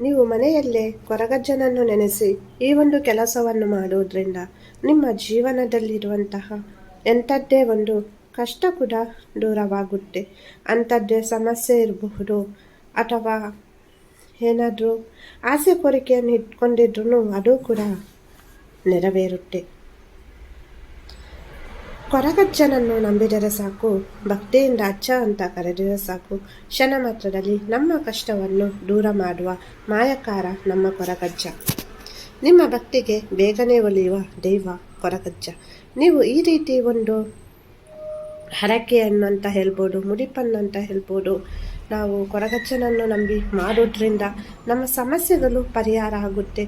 ನೀವು ಮನೆಯಲ್ಲೇ ಕೊರಗಜ್ಜನನ್ನು ನೆನೆಸಿ ಈ ಒಂದು ಕೆಲಸವನ್ನು ಮಾಡುವುದರಿಂದ ನಿಮ್ಮ ಜೀವನದಲ್ಲಿರುವಂತಹ ಎಂಥದ್ದೇ ಒಂದು ಕಷ್ಟ ಕೂಡ ದೂರವಾಗುತ್ತೆ. ಅಂಥದ್ದೇ ಸಮಸ್ಯೆ ಇರಬಹುದು ಅಥವಾ ಏನಾದರೂ ಆಸೆ ಕೋರಿಕೆಯನ್ನು ಇಟ್ಕೊಂಡಿದ್ರು ಅದು ಕೂಡ ನೆರವೇರುತ್ತೆ. ಕೊರಗಜ್ಜನನ್ನು ನಂಬಿದರೆ ಸಾಕು, ಭಕ್ತಿಯಿಂದ ಅಚ್ಚ ಅಂತ ಕರೆದರೆ ಸಾಕು. ಕ್ಷಣ ಮಾತ್ರದಲ್ಲಿ ನಮ್ಮ ಕಷ್ಟವನ್ನು ದೂರ ಮಾಡುವ ಮಾಯಕಾರ ನಮ್ಮ ಕೊರಗಜ್ಜ. ನಿಮ್ಮ ಭಕ್ತಿಗೆ ಬೇಗನೆ ಒಲಿಯುವ ದೈವ ಕೊರಗಜ್ಜ. ನೀವು ಈ ರೀತಿ ಒಂದು ಹರಕೆಯನ್ನು ಅಂತ ಹೇಳ್ಬೋದು ಮುಡಿಪನ್ನು ಅಂತ ಹೇಳ್ಬೋದು. ನಾವು ಕೊರಗಜ್ಜನನ್ನು ನಂಬಿ ಮಾಡೋದ್ರಿಂದ ನಮ್ಮ ಸಮಸ್ಯೆಗಳು ಪರಿಹಾರ ಆಗುತ್ತೆ.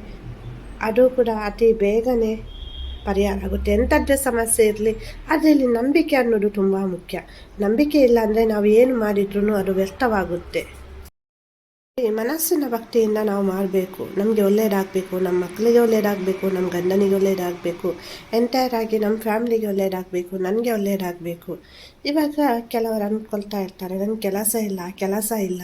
ಅದು ಕೂಡ ಅತಿ ಬೇಗನೆ ಪರಿಹಾರ ಆಗುತ್ತೆ. ಎಂಥದ್ದೇ ಸಮಸ್ಯೆ ಇರಲಿ, ಅದರಲ್ಲಿ ನಂಬಿಕೆ ಅನ್ನೋದು ತುಂಬ ಮುಖ್ಯ. ನಂಬಿಕೆ ಇಲ್ಲ ಅಂದರೆ ನಾವು ಏನು ಮಾಡಿದ್ರೂ ಅದು ವ್ಯರ್ಥವಾಗುತ್ತೆ. ಮನಸ್ಸಿನ ಭಕ್ತಿಯಿಂದ ನಾವು ಮಾಡಬೇಕು. ನಮಗೆ ಒಳ್ಳೆಯದಾಗಬೇಕು ನಮ್ಮ ಮಕ್ಕಳಿಗೆ ಒಳ್ಳೆಯದಾಗಬೇಕು ನಮ್ಮ ಗಂಡನಿಗೆ ಒಳ್ಳೆಯದಾಗಬೇಕು ಎಂಟೈರ್ ಆಗಿ ನಮ್ಮ ಫ್ಯಾಮ್ಲಿಗೆ ಒಳ್ಳೆಯದಾಗಬೇಕು ನನಗೆ ಒಳ್ಳೆಯದಾಗಬೇಕು ಇವಾಗ ಕೆಲವರು ಅಂದ್ಕೊಳ್ತಾ ಇರ್ತಾರೆ ನನಗೆ ಕೆಲಸ ಇಲ್ಲ ಕೆಲಸ ಇಲ್ಲ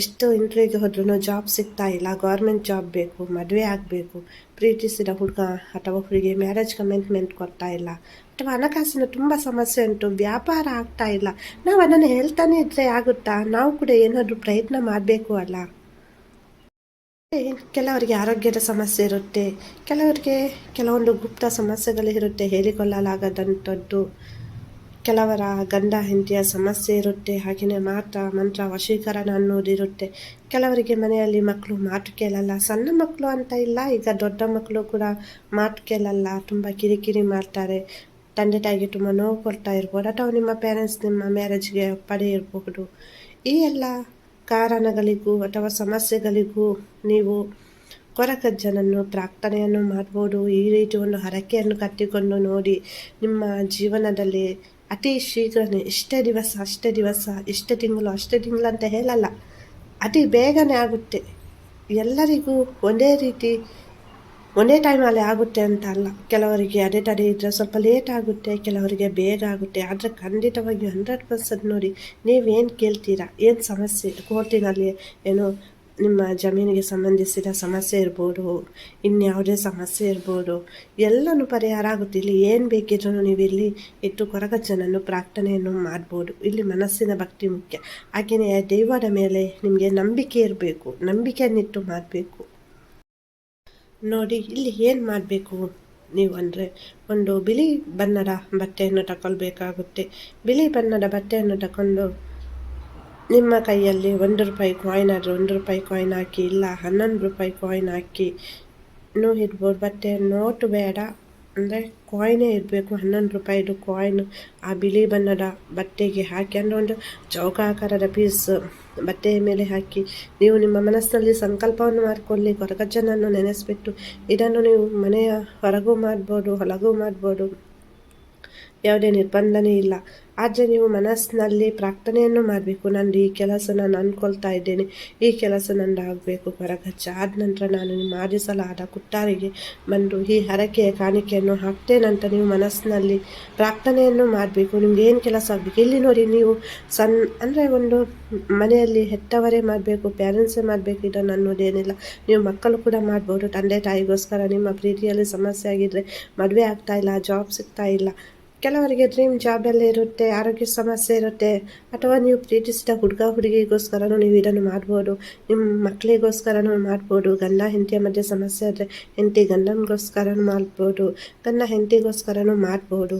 ಎಷ್ಟು ಇಂಟ್ರಿಗೆ ಹೋದ್ರೂ ಜಾಬ್ ಸಿಗ್ತಾ ಇಲ್ಲ ಗೌರ್ಮೆಂಟ್ ಜಾಬ್ ಬೇಕು, ಮದುವೆ ಆಗಬೇಕು, ಪ್ರೀತಿಸಿದ ಹುಡುಗ ಅಥವಾ ಹುಡುಗಿ ಮ್ಯಾರೇಜ್ ಕಮಿಟ್ಮೆಂಟ್ ಕೊಡ್ತಾ ಇಲ್ಲ ಅಥವಾ ಹಣಕಾಸಿನ ತುಂಬ ಸಮಸ್ಯೆ ಉಂಟು, ವ್ಯಾಪಾರ ಆಗ್ತಾ ಇಲ್ಲ, ನಾವು ಅದನ್ನು ಹೇಳ್ತಾನೆ ಇದ್ದರೆ ಆಗುತ್ತಾ? ನಾವು ಕೂಡ ಏನಾದರೂ ಪ್ರಯತ್ನ ಮಾಡಬೇಕು ಅಲ್ಲ? ಕೆಲವರಿಗೆ ಆರೋಗ್ಯದ ಸಮಸ್ಯೆ ಇರುತ್ತೆ, ಕೆಲವರಿಗೆ ಕೆಲವೊಂದು ಗುಪ್ತ ಸಮಸ್ಯೆಗಳಿರುತ್ತೆ ಹೇಳಿಕೊಳ್ಳಲಾಗದಂಥದ್ದು. ಕೆಲವರ ಗಂಡ ಹೆಂಡತಿಯ ಸಮಸ್ಯೆ ಇರುತ್ತೆ ಹಾಗೆಯೇ ಮಾತ್ರ ಮಂತ್ರ ವಶೀಕರಣ ಅನ್ನೋದಿರುತ್ತೆ ಕೆಲವರಿಗೆ ಮನೆಯಲ್ಲಿ ಮಕ್ಕಳು ಮಾತು ಕೇಳಲ್ಲ, ಸಣ್ಣ ಮಕ್ಕಳು ಅಂತ ಇಲ್ಲ, ಈಗ ದೊಡ್ಡ ಮಕ್ಕಳು ಕೂಡ ಮಾತು ಕೇಳಲ್ಲ, ತುಂಬ ಕಿರಿಕಿರಿ ಮಾಡ್ತಾರೆ. ತಂದೆ ತಾಯಿಗೆ ತುಂಬ ನೋವು ಕೊಡ್ತಾ ಇರ್ಬೋದು, ಅಥವಾ ನಿಮ್ಮ ಪೇರೆಂಟ್ಸ್ ನಿಮ್ಮ ಮ್ಯಾರೇಜ್ಗೆ ಪಡೆಯಿರಬಹುದು ಈ ಎಲ್ಲ ಕಾರಣಗಳಿಗೂ ಅಥವಾ ಸಮಸ್ಯೆಗಳಿಗೂ ನೀವು ಕೊರಕಜ್ಜನನ್ನು, ಪ್ರಾರ್ಥನೆಯನ್ನು ಮಾಡ್ಬೋದು. ಈ ರೀತಿ ಒಂದು ಹರಕೆಯನ್ನು ಕಟ್ಟಿಕೊಂಡು ನೋಡಿ ನಿಮ್ಮ ಜೀವನದಲ್ಲಿ ಅತಿ ಶೀಘ್ರನೇ ಇಷ್ಟೇ ದಿವಸ, ಅಷ್ಟೇ ದಿವಸ, ಇಷ್ಟೇ ತಿಂಗಳು, ಅಷ್ಟೇ ತಿಂಗಳು ಅಂತ ಹೇಳಲ್ಲ. ಅತಿ ಬೇಗನೆ ಆಗುತ್ತೆ. ಎಲ್ಲರಿಗೂ ಒಂದೇ ರೀತಿ ಒಂದೇ ಟೈಮಲ್ಲಿ ಆಗುತ್ತೆ ಅಂತ ಅಲ್ಲ. ಕೆಲವರಿಗೆ ಅದೇ ತಡೆ ಇದ್ದರೆ ಸ್ವಲ್ಪ ಲೇಟ್ ಆಗುತ್ತೆ, ಕೆಲವರಿಗೆ ಬೇಗ ಆಗುತ್ತೆ. ಆದರೆ ಖಂಡಿತವಾಗಿ ಹಂಡ್ರೆಡ್ ಪರ್ಸೆಂಟ್ ನೋಡಿ, ನೀವೇನು ಕೇಳ್ತೀರಾ? ಏನು ಸಮಸ್ಯೆ? ಕೋರ್ಟಿನಲ್ಲಿ ಏನೋ ನಿಮ್ಮ ಜಮೀನಿಗೆ ಸಂಬಂಧಿಸಿದ ಸಮಸ್ಯೆ ಇರ್ಬೋದು ಇನ್ಯಾವುದೇ ಸಮಸ್ಯೆ ಇರ್ಬೋದು, ಎಲ್ಲನೂ ಪರಿಹಾರ ಆಗುತ್ತೆ. ಇಲ್ಲಿ ಏನು ಬೇಕಿದ್ರೂ ನೀವು ಇಲ್ಲಿ ಇಟ್ಟು ಕೊರಗಜ್ಜನನ್ನು ಪ್ರಾರ್ಥನೆಯನ್ನು ಮಾಡ್ಬೋದು. ಇಲ್ಲಿ ಮನಸ್ಸಿನ ಭಕ್ತಿ ಮುಖ್ಯ. ಹಾಗೆಯೇ ದೈವದ ಮೇಲೆ ನಿಮಗೆ ನಂಬಿಕೆ ಇರಬೇಕು. ನಂಬಿಕೆಯನ್ನಿಟ್ಟು ಮಾಡಬೇಕು. ನೋಡಿ, ಇಲ್ಲಿ ಏನು ಮಾಡಬೇಕು ನೀವು ಅಂದರೆ, ಒಂದು ಬಿಳಿ ಬಣ್ಣದ ಬಟ್ಟೆಯನ್ನು ತಗೊಳ್ಬೇಕಾಗುತ್ತೆ. ಬಿಳಿ ಬಣ್ಣದ ಬಟ್ಟೆಯನ್ನು ತಗೊಂಡು ನಿಮ್ಮ ಕೈಯಲ್ಲಿ ಒಂದು ರೂಪಾಯಿ ಕಾಯಿನ್ ಆದರೆ ಒಂದು ರೂಪಾಯಿ ಕಾಯಿನ್ ಹಾಕಿ, ಇಲ್ಲ ಹನ್ನೊಂದು ರೂಪಾಯಿ ಕಾಯಿನ್ ಹಾಕಿ ನೂ ಇರ್ಬೋದು. ಬಟ್ಟೆ ನೋಟು ಬೇಡ. ಅಂದರೆ ಕಾಯಿನೇ ಇರಬೇಕು. ಹನ್ನೊಂದು ರೂಪಾಯಿದು ಕಾಯಿನ್ ಆ ಬಿಳಿ ಬಣ್ಣದ ಬಟ್ಟೆಗೆ ಹಾಕಿ, ಅಂದರೆ ಒಂದು ಚೌಕಾಕಾರದ ಪೀಸ್ ಬಟ್ಟೆಯ ಮೇಲೆ ಹಾಕಿ, ನೀವು ನಿಮ್ಮ ಮನಸ್ಸಿನಲ್ಲಿ ಸಂಕಲ್ಪವನ್ನು ಮಾಡಿಕೊಳ್ಳಿ, ಕೊರಗಜ್ಜನನ್ನು ನೆನೆಸ್ಬಿಟ್ಟು ಇದನ್ನು ನೀವು ಮನೆಯ ಹೊರಗೂ ಮಾಡ್ಬೋದು, ಹೊಲಗೂ ಮಾಡ್ಬೋದು. ಯಾವುದೇ ನಿರ್ಬಂಧನೇ ಇಲ್ಲ. ಆದರೆ ನೀವು ಮನಸ್ಸಿನಲ್ಲಿ ಪ್ರಾರ್ಥನೆಯನ್ನು ಮಾಡಬೇಕು. ನಾನು ಈ ಕೆಲಸ ನಾನು ಅಂದ್ಕೊಳ್ತಾ ಇದ್ದೇನೆ, ಈ ಕೆಲಸ ನಂದು ಆಗಬೇಕು ಬರಗಚ್ಚ ಆದ ನಂತರ ನಾನು ನಿಮ್ಮ ಆದಿಸಲಾದ ಕುಟ್ಟಾರಿಗೆ ಬಂದು ಈ ಹರಕೆಯ ಕಾಣಿಕೆಯನ್ನು ಹಾಕ್ತೇನಂತ ನೀವು ಮನಸ್ಸಿನಲ್ಲಿ ಪ್ರಾರ್ಥನೆಯನ್ನು ಮಾಡಬೇಕು. ನಿಮ್ಗೆ ಏನು ಕೆಲಸ ಆಗಬೇಕು? ಇಲ್ಲಿ ನೋಡಿ ನೀವು ಸಣ್ಣ ಅಂದರೆ ಒಂದು ಮನೆಯಲ್ಲಿ ಹೆತ್ತವರೇ ಮಾಡಬೇಕು ಪ್ಯಾರೆಂಟ್ಸೇ ಮಾಡಬೇಕು, ಇದನ್ನು ಅನ್ನೋದೇನಿಲ್ಲ ನೀವು ಮಕ್ಕಳು ಕೂಡ ಮಾಡ್ಬೋದು. ತಂದೆ ತಾಯಿಗೋಸ್ಕರ ನಿಮ್ಮ ಪ್ರೀತಿಯಲ್ಲಿ ಸಮಸ್ಯೆ ಆಗಿದ್ದರೆ ಮದುವೆ ಆಗ್ತಾ ಇಲ್ಲ ಜಾಬ್ ಸಿಗ್ತಾ ಇಲ್ಲ. ಕೆಲವರಿಗೆ ಡ್ರೀಮ್ ಜಾಬಲ್ಲೇ ಇರುತ್ತೆ, ಆರೋಗ್ಯ ಸಮಸ್ಯೆ ಇರುತ್ತೆ, ಅಥವಾ ನೀವು ಪ್ರೀತಿಸಿದ ಹುಡುಗ ಹುಡುಗಿಗೋಸ್ಕರನೂ ನೀವು ಇದನ್ನು ಮಾಡ್ಬೋದು, ನಿಮ್ಮ ಮಕ್ಕಳಿಗೋಸ್ಕರನೂ ಮಾಡ್ಬೋದು, ಗಂಡ ಹೆಂಡತಿಯ ಮಧ್ಯೆ ಸಮಸ್ಯೆ ಆದರೆ ಹೆಂಡತಿ ಗಂಡನಿಗೋಸ್ಕರನೂ ಮಾಡ್ಬೋದು, ಗಂಡ ಹೆಂಡತಿಗೋಸ್ಕರನೂ ಮಾಡ್ಬೋದು.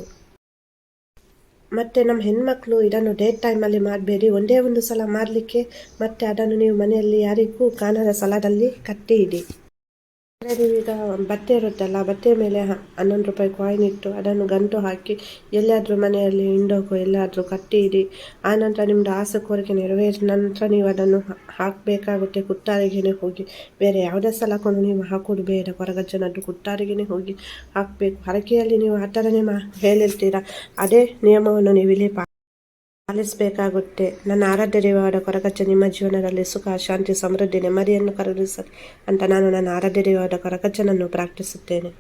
ಮತ್ತು ನಮ್ಮ ಹೆಣ್ಮಕ್ಳು ಇದನ್ನು ಡೇಟ್ ಟೈಮಲ್ಲಿ ಮಾಡಬೇಡಿ, ಒಂದೇ ಒಂದು ಸಲ ಮಾಡಲಿಕ್ಕೆ ಮತ್ತು ಅದನ್ನು ನೀವು ಮನೆಯಲ್ಲಿ ಯಾರಿಗೂ ಕಾಣದ ಸಲದಲ್ಲಿ ಕಟ್ಟಿ ಇಡಿ ಈಗ ಬತ್ತೆ ಇರುತ್ತಲ್ಲ ಬತ್ತೆ ಮೇಲೆ ಹನ್ನೊಂದು ರೂಪಾಯಿ ಕಾಯಿನ್ ಇಟ್ಟು ಅದನ್ನು ಗಂಟು ಹಾಕಿ ಎಲ್ಲಾದರೂ ಮನೆಯಲ್ಲಿ ಹಿಂಡೋಗೋ ಎಲ್ಲಾದರೂ ಕಟ್ಟಿ ಇಡಿ. ಆನಂತರ ನಿಮ್ಮದು ಆಸೆ ಕೋರಿಕೆ ನೆರವೇರಿದ ನಂತರ ನೀವು ಅದನ್ನು ಹಾಕಬೇಕಾಗುತ್ತೆ ಕುಟ್ಟಾರಿಗೆನೆ ಹೋಗಿ. ಬೇರೆ ಯಾವುದೇ ಸಲಕ್ಕೂ ನೀವು ಹಾಕೋದು ಬೇಡ. ಹೊರಗಜ್ಜನದ್ದು ಕುಟ್ಟಾರಿಗೆನೆ ಹೋಗಿ ಹಾಕಬೇಕು. ಹರಕೆಯಲ್ಲಿ ನೀವು ಆ ಥರ ಮಾ, ಹೇಳಿರ್ತೀರ? ಅದೇ ನಿಯಮವನ್ನು ನೀವು ಇಲ್ಲಿ ಪಾಲಿಸಬೇಕಾಗುತ್ತೆ ನನ್ನ ಆರಾಧ್ಯ ದೇವರ ಕೊರಗಚ್ಚ, ನಿಮ್ಮ ಜೀವನದಲ್ಲಿ ಸುಖ, ಶಾಂತಿ, ಸಮೃದ್ಧಿ, ನೆಮ್ಮದಿಯನ್ನು ಕರುಣಿಸಲಿ ಅಂತ ನಾನು ನನ್ನ ಆರಾಧ್ಯ ದೇವರ ಕೊರಗಚ್ಚನನ್ನು ಪ್ರಾರ್ಥಿಸುತ್ತೇನೆ.